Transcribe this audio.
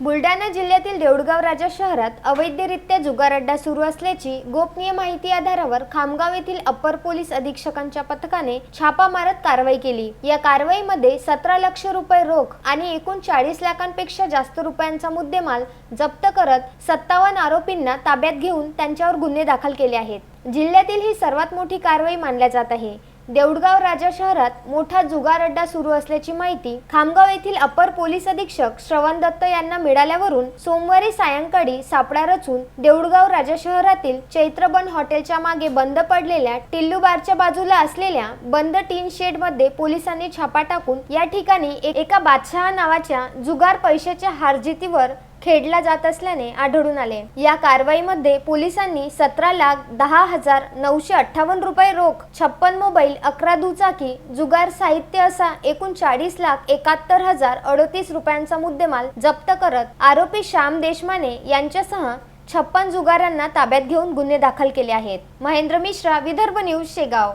बुलढाणा जिल्ह्यातील देऊळगाव राजा शहरात अवैधरित्या जुगार अड्डा सुरू असल्याची गोपनीय माहिती आधारावर खामगाव येथील अप्पर पोलीस अधीक्षकांच्या पथकाने छापा मारत कारवाई केली. या कारवाईमध्ये सतरा लक्ष रुपये रोख आणि एकूण चाळीस लाखांपेक्षा जास्त रुपयांचा मुद्देमाल जप्त करत सत्तावन्न आरोपींना ताब्यात घेऊन त्यांच्यावर गुन्हे दाखल केले आहेत. जिल्ह्यातील ही सर्वात मोठी कारवाई मानल्या जात आहे. देऊडगाव राजा शहरात मोठा जुगार अड्डा सुरू असल्याची माहिती खामगाव येथील अपर पोलीस अधीक्षक श्रवण दत्त यांना मिळाल्यावरून सोमवारी सायंकाळी सापळा रचून देऊडगाव राजा शहरातील चैत्रबन हॉटेलच्या मागे बंद पडलेल्या टिल्लू बारच्या बाजूला असलेल्या बंद टीन शेडमध्ये पोलिसांनी छापा टाकून या ठिकाणी एका बादशहा नावाच्या जुगार पैशाच्या हारजितीवर खेडला जात असल्याने आढळून आले. या कारवाईमध्ये पोलिसांनी सतरा लाख दहा हजार नऊशे अठ्ठावन्न रुपये रोख छप्पन मोबाईल अकरा दुचाकी जुगार साहित्य असा एकूण चाळीस लाख एकाहत्तर हजार अडतीस रुपयांचा मुद्देमाल जप्त करत आरोपी श्याम देशमाने यांच्यासह छप्पन जुगारांना ताब्यात घेऊन गुन्हे दाखल केले आहेत. महेंद्र मिश्रा विदर्भ न्यूज शेगाव.